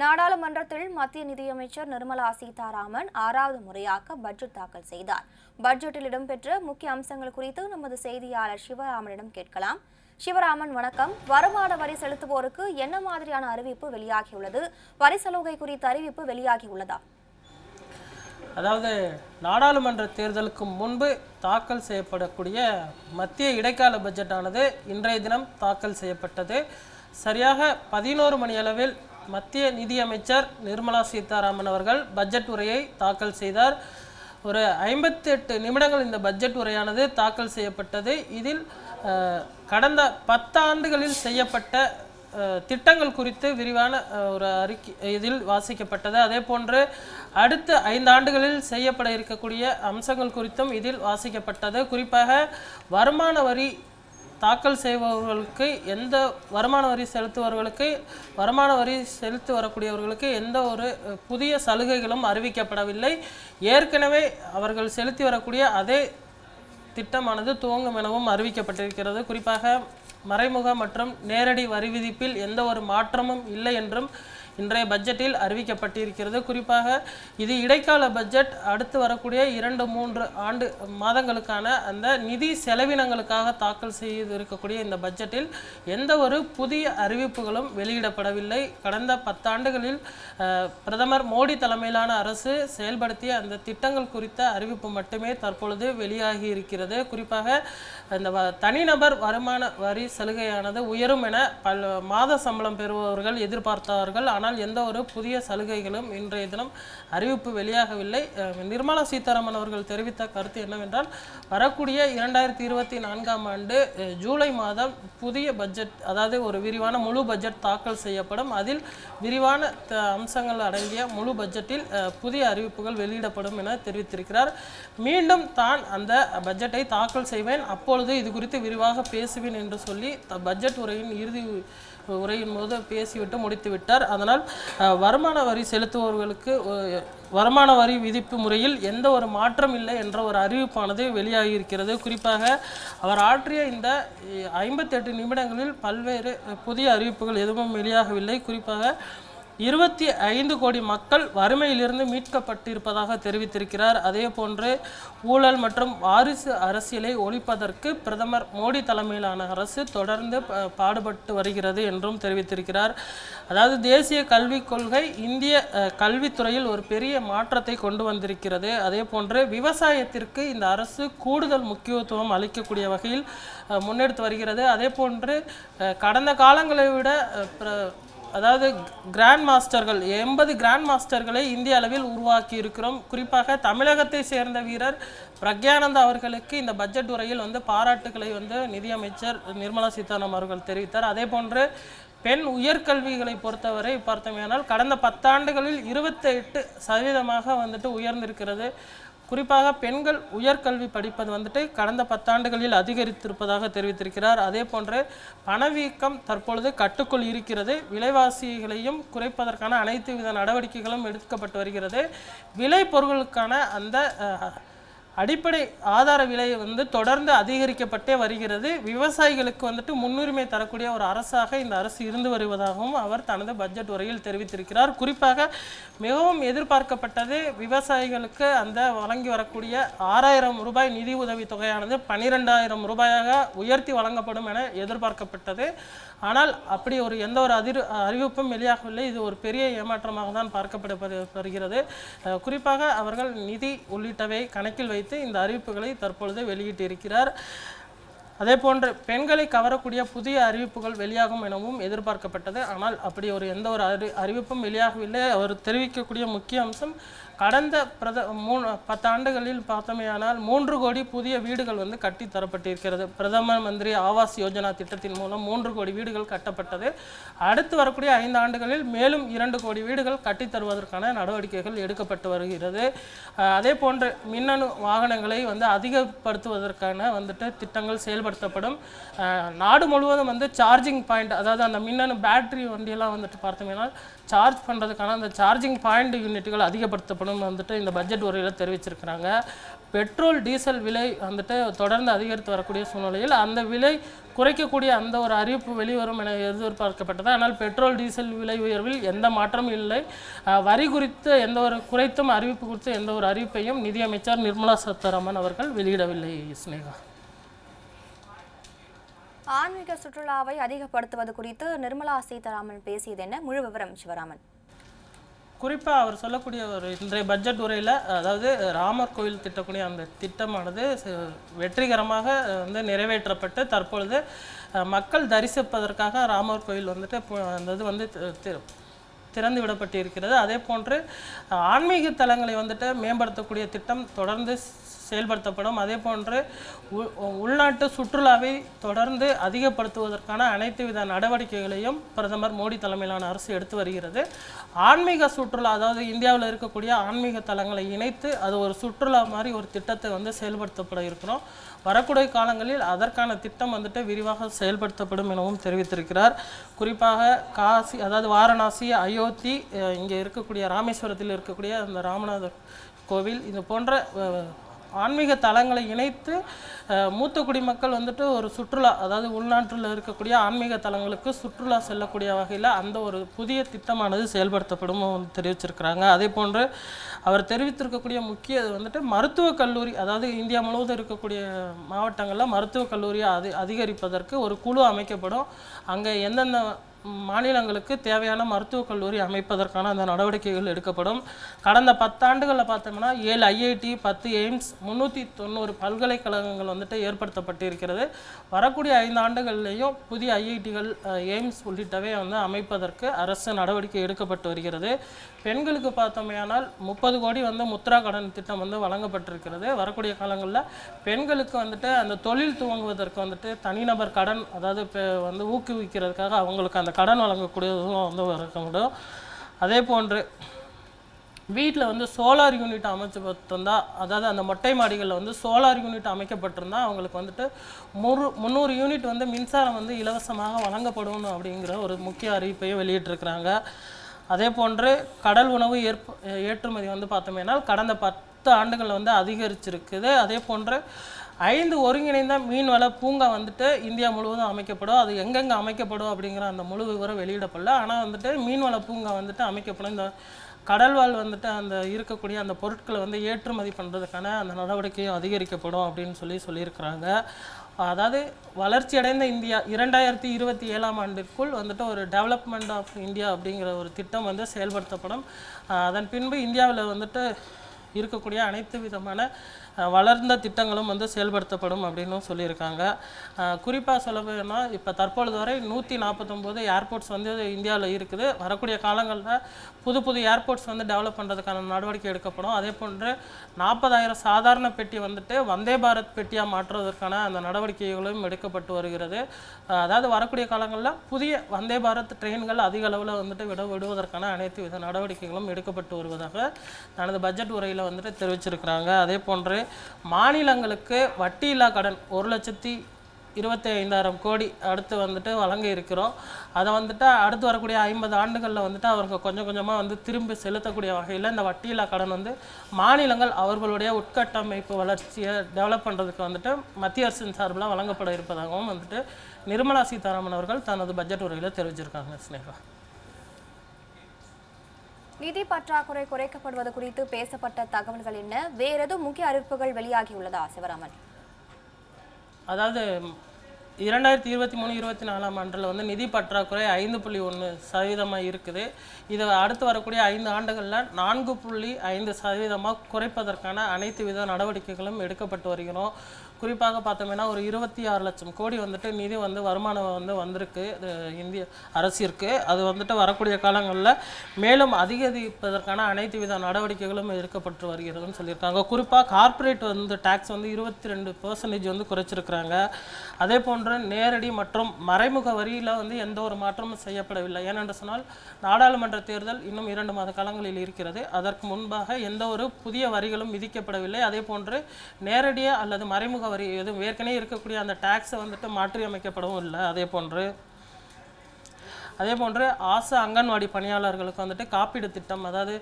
நாடாளுமன்றத்தில் மத்திய நிதியமைச்சர் நிர்மலா சீதாராமன் ஆறாவது முறையாக பட்ஜெட் தாக்கல் செய்தார். பட்ஜெட்டில் இடம்பெற்ற முக்கிய அம்சங்கள் குறித்து நமது செய்தியாளர் சிவராமனிடம் கேட்கலாம். சிவராமன் வணக்கம். வருமான வரி செலுத்துவோருக்கு என்ன மாதிரியான அறிவிப்பு வெளியாகியுள்ளது? வரி சலுகை குறித்த அறிவிப்பு வெளியாகியுள்ளதா? அதாவது நாடாளுமன்ற தேர்தலுக்கு முன்பு தாக்கல் செய்யப்படக்கூடிய மத்திய இடைக்கால பட்ஜெட்டானது இன்றைய தினம் தாக்கல் செய்யப்பட்டது. சரியாக பதினோரு மணி அளவில் மத்திய நிதியமைச்சர் நிர்மலா சீதாராமன் அவர்கள் பட்ஜெட் உரையை தாக்கல் செய்தார். ஒரு ஐம்பத்தி எட்டு நிமிடங்கள் இந்த பட்ஜெட் உரையானது தாக்கல் செய்யப்பட்டது. இதில் கடந்த பத்தாண்டுகளில் செய்யப்பட்ட திட்டங்கள் குறித்து விரிவான ஒரு அறிக்கை இதில் வாசிக்கப்பட்டது. அதே போன்று அடுத்த ஐந்து ஆண்டுகளில் செய்யப்பட இருக்கக்கூடிய அம்சங்கள் குறித்தும் இதில் வாசிக்கப்பட்டது. குறிப்பாக வருமான வரி தாக்கல் செய்பவர்களுக்கு எந்த வருமான வரி செலுத்துபவர்களுக்கு வருமான வரி செலுத்தி வரக்கூடியவர்களுக்கு எந்த ஒரு புதிய சலுகைகளும் அறிவிக்கப்படவில்லை. ஏற்கனவே அவர்கள் செலுத்தி வரக்கூடிய அதே திட்டமானது துவங்கும் எனவும் அறிவிக்கப்பட்டிருக்கிறது. குறிப்பாக மறைமுக மற்றும் நேரடி வரி விதிப்பில் எந்த ஒரு மாற்றமும் இல்லை என்றும் இன்றைய பட்ஜெட்டில் அறிவிக்கப்பட்டிருக்கிறது. குறிப்பாக இது இடைக்கால பட்ஜெட். அடுத்து வரக்கூடிய இரண்டு மூன்று ஆண்டு மாதங்களுக்கான அந்த நிதி செலவினங்களுக்காக தாக்கல் செய்து இருக்கக்கூடிய இந்த பட்ஜெட்டில் எந்த ஒரு புதிய அறிவிப்புகளும் வெளியிடப்படவில்லை. கடந்த பத்தாண்டுகளில் பிரதமர் மோடி தலைமையிலான அரசு செயல்படுத்திய அந்த திட்டங்கள் குறித்த அறிவிப்பு மட்டுமே தற்பொழுது வெளியாகி இருக்கிறது குறிப்பாக இந்த தனிநபர் வருமான வரி சலுகையானது உயரும் என பல மாத சம்பளம் பெறுபவர்கள் எதிர்பார்த்தார்கள். ஆனால் எந்த ஒரு புதிய சலுகைகளும் இன்றைய தினம் அறிவிப்பு வெளியாகவில்லை. நிர்மலா சீதாராமன் அவர்கள் தெரிவித்த கருத்து என்னவென்றால் வரக்கூடிய இரண்டாயிரத்தி இருபத்தி நான்காம் ஆண்டு ஜூலை மாதம் புதிய பட்ஜெட் அதாவது ஒரு விரிவான முழு பட்ஜெட் தாக்கல் செய்யப்படும். அதில் விரிவான அம்சங்கள் அடங்கிய முழு பட்ஜெட்டில் புதிய அறிவிப்புகள் வெளியிடப்படும் என தெரிவித்திருக்கிறார். மீண்டும் தான் அந்த பட்ஜெட்டை தாக்கல் செய்வேன். அப்பொழுது இது குறித்து விரிவாக பேசுவேன் என்று சொல்லி பட்ஜெட் உரையின் இறுதி உரையின் போது பேசிவிட்டு முடித்து விட்டார். அதனால் வருமான வரி செலுத்துபவர்களுக்கு வருமான வரி விதிப்பு முறையில் எந்த ஒரு மாற்றம் இல்லை என்ற ஒரு அறிவிப்பானது வெளியாகி இருக்கிறது குறிப்பாக அவர் ஆற்றிய இந்த ஐம்பத்தெட்டு நிமிடங்களில் பல்வேறு புதிய அறிவிப்புகள் எதுவும் வெளியாகவில்லை. குறிப்பாக இருபத்தி ஐந்து கோடி மக்கள் வறுமையிலிருந்து மீட்கப்பட்டிருப்பதாக தெரிவித்திருக்கிறார். அதே போன்று ஊழல் மற்றும் வாரிசு அரசியலை ஒழிப்பதற்கு பிரதமர் மோடி தலைமையிலான அரசு தொடர்ந்து ப- பாடுபட்டு வருகிறது என்றும் தெரிவித்திருக்கிறார். அதாவது தேசிய கல்விக் கொள்கை இந்திய கல்வித்துறையில் ஒரு பெரிய மாற்றத்தை கொண்டு வந்திருக்கிறது. அதே போன்று விவசாயத்திற்கு இந்த அரசு கூடுதல் முக்கியத்துவம் அளிக்கக்கூடிய வகையில் முன்னெடுத்து வருகிறது. அதே போன்று கடந்த காலங்களை விட பிர- அதாவது கிராண்ட் மாஸ்டர்கள் எண்பது கிராண்ட் மாஸ்டர்களை இந்திய அளவில் உருவாக்கி இருக்கிறோம் குறிப்பாக தமிழகத்தை சேர்ந்த வீரர் பிரக்யானந்த் அவர்களுக்கு இந்த பட்ஜெட் உரையில் வந்து பாராட்டுக்களை வந்து நிதியமைச்சர் நிர்மலா சீதாராமன் அவர்கள் தெரிவித்தார். அதே போன்று பெண் உயர்கல்விகளை பொறுத்தவரை பார்த்தோமேனால் கடந்த பத்தாண்டுகளில் இருபத்தெட்டு சதவீதமாக வந்துட்டு உயர்ந்திருக்கிறது. குறிப்பாக பெண்கள் உயர்கல்வி படிப்பது வந்துட்டு கடந்த பத்தாண்டுகளில் அதிகரித்திருப்பதாக தெரிவித்திருக்கிறார். அதே போன்று பணவீக்கம் தற்பொழுது கட்டுக்குள் இருக்கிறது. விலைவாசிகளையும் குறைப்பதற்கான அனைத்து வித நடவடிக்கைகளும் எடுக்கப்பட்டு வருகிறது. விலை பொருட்களுக்கான அந்த அடிப்படை ஆதார விலை வந்து தொடர்ந்து அதிகரிக்கப்பட்டே வருகிறது. விவசாயிகளுக்கு வந்துட்டு முன்னுரிமை தரக்கூடிய ஒரு அரசாக இந்த அரசு இருந்து வருவதாகவும் அவர் தனது பட்ஜெட் உரையில் தெரிவித்திருக்கிறார். குறிப்பாக மிகவும் எதிர்பார்க்கப்பட்டது விவசாயிகளுக்கு அந்த வழங்கி வரக்கூடிய ஆறாயிரம் ரூபாய் நிதி உதவி தொகையானது பன்னிரெண்டாயிரம் ரூபாயாக உயர்த்தி வழங்கப்படும் என எதிர்பார்க்கப்பட்டது. ஆனால் அப்படி ஒரு எந்த ஒரு அதிர் அறிவிப்பும் வெளியாகவில்லை. இது ஒரு பெரிய ஏமாற்றமாக தான் பார்க்கப்பட வருகிறது குறிப்பாக அவர்கள் நிதி உள்ளிட்டவை கணக்கில் வைத்து இந்த அறிவிப்புகளை தற்பொழுது வெளியிட்டிருக்கிறார். அதே போன்று பெண்களை கவரக்கூடிய புதிய அறிவிப்புகள் வெளியாகும் எனவும் எதிர்பார்க்கப்பட்டது. ஆனால் அப்படி ஒரு எந்த ஒரு அறி அறிவிப்பும் வெளியாகவில்லை. அவர் தெரிவிக்கக்கூடிய முக்கிய அம்சம் கடந்த பிரத மூணு பத்தாண்டுகளில் பார்த்தோமேயானால் மூன்று கோடி புதிய வீடுகள் வந்து கட்டி தரப்பட்டிருக்கிறது. பிரதம மந்திரி ஆவாஸ் யோஜனா திட்டத்தின் மூலம் மூன்று கோடி வீடுகள் கட்டப்பட்டது. அடுத்து வரக்கூடிய ஐந்து ஆண்டுகளில் மேலும் இரண்டு கோடி வீடுகள் கட்டி தருவதற்கான நடவடிக்கைகள் எடுக்கப்பட்டு வருகிறது. அதே போன்று மின்னணு வாகனங்களை வந்து அதிகப்படுத்துவதற்கான வந்துட்டு திட்டங்கள் செயல்படுத்தப்படும். நாடு முழுவதும் வந்து சார்ஜிங் பாயிண்ட் அதாவது அந்த மின்னணு பேட்டரி வண்டியெல்லாம் வந்துட்டு பார்த்தோம்னா சார்ஜ் பண்ணுறதுக்கான அந்த சார்ஜிங் பாயிண்ட் யூனிட்டுகள் அதிகப்படுத்தப்படும். வந்துட்டு இந்த பட்ஜெட் உரையில் தெரிவிச்சிருக்கிறாங்க. பெட்ரோல் டீசல் விலை வந்துட்டு தொடர்ந்து அதிகரித்து வரக்கூடிய சூழ்நிலையில் அந்த விலை குறைக்கக்கூடிய அந்த ஒரு அறிவிப்பு வெளிவரும் என எதிர்பார்க்கப்பட்டது. ஆனால் பெட்ரோல் டீசல் விலை உயர்வில் எந்த மாற்றமும் இல்லை. வரி குறித்து எந்த ஒரு குறைத்தும் அறிவிப்பு குறித்து எந்த ஒரு அறிவிப்பையும் நிதியமைச்சர் நிர்மலா சீதாராமன் அவர்கள் வெளியிடவில்லை ஸ்னேகா. ஆன்மீக சுற்றுலாவை அதிகப்படுத்துவது குறித்து நிர்மலா சீதாராமன் பேசியது என்ன? முழு விவரம் சிவராமன். குறிப்பாக அவர் சொல்லக்கூடிய ஒரு இன்றைய பட்ஜெட் உரையில் அதாவது ராமர் கோயில் திட்டக்கூடிய அந்த திட்டமானது ச- வெற்றிகரமாக வந்து நிறைவேற்றப்பட்டு தற்பொழுது மக்கள் தரிசிப்பதற்காக ராமர் கோயில் வந்துட்டு அந்த இது வந்து திறந்து விடப்பட்டு இருக்கிறது அதே போன்று ஆன்மீக தலங்களை வந்துட்டு மேம்படுத்தக்கூடிய திட்டம் தொடர்ந்து செயல்படுத்தப்படும். அதே போன்று உள்நாட்டு சுற்றுலாவை தொடர்ந்து அதிகப்படுத்துவதற்கான அனைத்து வித நடவடிக்கைகளையும் பிரதமர் மோடி தலைமையிலான அரசு எடுத்து வருகிறது. ஆன்மீக சுற்றுலா அதாவது இந்தியாவில் இருக்கக்கூடிய ஆன்மீக தலங்களை இணைத்து அது ஒரு சுற்றுலா மாதிரி ஒரு திட்டத்தை வந்து செயல்படுத்தப்பட இருக்கிறோம். வரக்கூடிய காலங்களில் அதற்கான திட்டம் வந்துட்டு விரிவாக செயல்படுத்தப்படும் எனவும் தெரிவித்திருக்கிறார். குறிப்பாக காசி அதாவது வாரணாசி அயோத்தி இங்கே இருக்கக்கூடிய ராமேஸ்வரத்தில் இருக்கக்கூடிய அந்த ராமநாதர் கோவில் இது போன்ற ஆன்மீக தலங்களை இணைத்து மூத்த குடிமக்கள் வந்துட்டு ஒரு சுற்றுலா அதாவது உள்நாட்டில் இருக்கக்கூடிய ஆன்மீக தலங்களுக்கு சுற்றுலா செல்லக்கூடிய வகையில் அந்த ஒரு புதிய திட்டமானது செயல்படுத்தப்படும் தெரிவிச்சிருக்கிறாங்க. அதே போன்று அவர் தெரிவித்திருக்கக்கூடிய முக்கிய இது வந்துட்டு மருத்துவக் கல்லூரி அதாவது இந்தியா முழுவதும் இருக்கக்கூடிய மாவட்டங்களில் மருத்துவக் கல்லூரியை அதி அதிகரிப்பதற்கு ஒரு குழு அமைக்கப்படும். அங்கே எந்தெந்த மாநிலங்களுக்கு தேவையான மருத்துவக் கல்லூரி அமைப்பதற்கான அந்த நடவடிக்கைகள் எடுக்கப்படும். கடந்த பத்தாண்டுகளில் பார்த்தோம்னா ஏழு ஐஐடி பத்து எய்ம்ஸ் முந்நூற்றி தொண்ணூறு பல்கலைக்கழகங்கள் வந்துட்டு ஏற்படுத்தப்பட்டு இருக்கிறது வரக்கூடிய ஐந்து ஆண்டுகள்லேயும் புதிய ஐஐடிகள் எய்ம்ஸ் உள்ளிட்டவை வந்து அமைப்பதற்கு அரசு நடவடிக்கை எடுக்கப்பட்டு வருகிறது. பெண்களுக்கு பார்த்தோமையானால் முப்பது கோடி வந்து முத்ரா கடன் திட்டம் வந்து வழங்கப்பட்டிருக்கிறது. வரக்கூடிய காலங்களில் பெண்களுக்கு வந்துட்டு அந்த தொழில் துவங்குவதற்கு வந்துட்டு தனிநபர் கடன் அதாவது இப்போ வந்து ஊக்குவிக்கிறதுக்காக அவங்களுக்கு அந்த அந்த கடன் வழங்கக்கூடியதும் வந்து வரக்கூடும் அதே போன்று வீட்டில் வந்து சோலார் யூனிட் அமைச்சு பார்த்திருந்தா அதாவது அந்த மொட்டை மாடிகளில் வந்து சோலார் யூனிட் அமைக்கப்பட்டிருந்தா அவங்களுக்கு வந்துட்டு முறு முந்நூறு யூனிட் வந்து மின்சாரம் வந்து இலவசமாக வழங்கப்படும் அப்படிங்கிற ஒரு முக்கிய அறிவிப்பையும் வெளியிட்டிருக்கிறாங்க. அதே போன்று கடல் உணவு ஏற்ப ஏற்றுமதி வந்து பார்த்தோம்னால் கடந்த பத்து ஆண்டுகளில் வந்து அதிகரிச்சிருக்குது. அதே போன்று ஐந்து ஒருங்கிணைந்த மீன்வள பூங்கா வந்துட்டு இந்தியா முழுவதும் அமைக்கப்படும். அது எங்கெங்கே அமைக்கப்படும் அப்படிங்கிற அந்த முழு விவரம் வெளியிடப்படல. ஆனால் வந்துட்டு மீன்வள பூங்கா வந்துட்டு அமைக்கப்படும். இந்த கடல்வாழ் வந்துட்டு அந்த இருக்கக்கூடிய அந்த பொருட்களை வந்து ஏற்றுமதி பண்ணுறதுக்கான அந்த நடவடிக்கையும் அதிகரிக்கப்படும் அப்படின்னு சொல்லி சொல்லியிருக்கிறாங்க. அதாவது வளர்ச்சியடைந்த இந்தியா இரண்டாயிரத்தி இருபத்தி ஏழாம் ஆண்டிற்குள் வந்துட்டு ஒரு டெவலப்மெண்ட் ஆஃப் இந்தியா அப்படிங்கிற ஒரு திட்டம் வந்து செயல்படுத்தப்படும். அதன் பின்பு இந்தியாவில் வந்துட்டு இருக்கக்கூடிய அனைத்து விதமான வளர்ந்த திட்டங்களும் வந்து செயல்படுத்தப்படும் அப்படின்னும் சொல்லியிருக்காங்க. குறிப்பாக சொல்ல போனால் இப்போ தற்பொழுது வரை நூற்றி நாற்பத்தொம்போது ஏர்போர்ட்ஸ் வந்து இந்தியாவில் இருக்குது. வரக்கூடிய காலங்களில் புது புது ஏர்போர்ட்ஸ் வந்து டெவலப் பண்ணுறதுக்கான நடவடிக்கை எடுக்கப்படும். அதே போன்று நாற்பதாயிரம் சாதாரண பெட்டி வந்துட்டு வந்தே பாரத் பெட்டியாக மாற்றுவதற்கான அந்த நடவடிக்கைகளும் எடுக்கப்பட்டு வருகிறது. அதாவது வரக்கூடிய காலங்களில் புதிய வந்தே பாரத் ட்ரெயின்கள் அதிக அளவில் வந்துட்டு விட விடுவதற்கான அனைத்து வித நடவடிக்கைகளும் எடுக்கப்பட்டு வருவதாக தனது பட்ஜெட் உரையில் வந்துட்டு தெரிவிச்சிருக்கிறாங்க. அதே போன்று மாநிலங்களுக்கு வட்டியில்லா கடன் ஒரு லட்சத்தி இருபத்தி ஐந்தாயிரம் கோடி அடுத்து வந்துட்டு வழங்க இருக்கிறோம். அதை வந்துட்டு அடுத்து வரக்கூடிய ஐம்பது ஆண்டுகளில் வந்துட்டு அவருக்கு கொஞ்சம் கொஞ்சமாக வந்து திரும்பி செலுத்தக்கூடிய வகையில் இந்த வட்டியில்லா கடன் வந்து மாநிலங்கள் அவர்களுடைய உட்கட்டமைப்பு வளர்ச்சியை டெவலப் பண்ணுறதுக்கு வந்துட்டு மத்திய அரசின் சார்பில் வழங்கப்பட இருப்பதாகவும் வந்துட்டு நிர்மலா சீதாராமன் அவர்கள் தனது பட்ஜெட் உரையில் தெரிவிச்சிருக்காங்க ஸ்னேகா நிதி பற்றாக்குறை குறைக்கப்படுவது குறித்து பேசப்பட்ட தகவல்கள் என்ன? வேற எதுவும் முக்கிய அறிவிப்புகள் வெளியாகியுள்ளதா சிவராமன்? அதாவது இரண்டாயிரத்தி இருபத்தி மூணு இருபத்தி நாலாம் ஆண்டில் வந்து நிதி பற்றாக்குறை ஐந்து புள்ளி ஒன்று சதவீதமாக இருக்குது. இதை அடுத்து வரக்கூடிய ஐந்து ஆண்டுகளில் நான்கு புள்ளி ஐந்து சதவீதமாக குறைப்பதற்கான அனைத்து வித நடவடிக்கைகளும் எடுக்கப்பட்டு வருகிறோம். குறிப்பாக பார்த்தோம்னா ஒரு இருபத்தி ஆறு லட்சம் கோடி வந்துட்டு நிதி வந்து வருமானம் வந்து வந்திருக்கு. இந்திய அரசிற்கு. அது வந்துட்டு வரக்கூடிய காலங்களில் மேலும் அதிகரிப்பதற்கான அனைத்து வித நடவடிக்கைகளும் எடுக்கப்பட்டு வருகிறதுன்னு சொல்லியிருக்காங்க. குறிப்பாக கார்ப்பரேட் வந்து டேக்ஸ் வந்து இருபத்தி ரெண்டு பர்சன்டேஜ் வந்து குறைச்சிருக்கிறாங்க. அதே போன்று நேரடி மற்றும் மறைமுக வரியில் வந்து எந்த ஒரு மாற்றமும் செய்யப்படவில்லை. ஏனென்று சொன்னால் நாடாளுமன்ற தேர்தல் இன்னும் இரண்டு மாத காலங்களில் இருக்கிறது. அதற்கு முன்பாக எந்த ஒரு புதிய வரிகளும் விதிக்கப்படவில்லை. அதே போன்று நேரடியாக அல்லது மறைமுக வரி எதுவும் ஏற்கனவே இருக்கக்கூடிய அந்த டேக்ஸை வந்துட்டு மாற்றி அமைக்கப்படவும் இல்லை. அதே போன்று அதே போன்று ஆசா அங்கன்வாடி பணியாளர்களுக்கு வந்துட்டு காப்பீடு திட்டம் அதாவது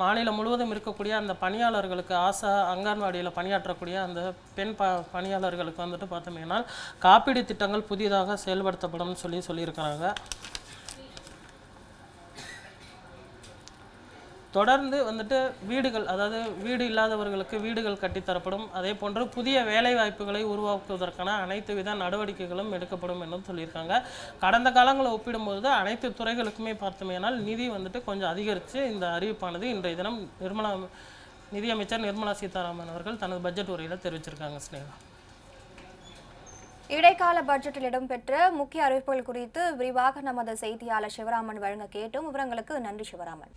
மாநிலம் முழுவதும் இருக்கக்கூடிய அந்த பணியாளர்களுக்கு ஆசா அங்கன்வாடியில் பணியாற்றக்கூடிய அந்த பெண் ப பணியாளர்களுக்கு வந்துட்டு பார்த்தோம்னா காப்பீடு திட்டங்கள் புதிதாக செயல்படுத்தப்படும் சொல்லி சொல்லியிருக்கிறாங்க. தொடர்ந்து வந்துட்டு வீடுகள் அதாவது வீடு இல்லாதவர்களுக்கு வீடுகள் கட்டித்தரப்படும் அதே போன்று புதிய வேலை வாய்ப்புகளை உருவாக்குவதற்கான அனைத்து வித நடவடிக்கைகளும் எடுக்கப்படும் என்றும் சொல்லியிருக்காங்க. கடந்த காலங்களை ஒப்பிடும்போது அனைத்து துறைகளுக்குமே பார்த்தோமேனால் நிதி வந்துட்டு கொஞ்சம் அதிகரித்து இந்த அறிவிப்பானது இன்றைய தினம் நிர்மலா நிதியமைச்சர் நிர்மலா சீதாராமன் அவர்கள் தனது பட்ஜெட் உரையில் தெரிவிச்சிருக்காங்க ஸ்னேகா. இடைக்கால பட்ஜெட்டில் இடம்பெற்ற முக்கிய அறிவிப்புகள் குறித்து விரிவாக நமது செய்தியாளர் சிவராமன் வழங்க கேட்டும். விவரங்களுக்கு நன்றி சிவராமன்.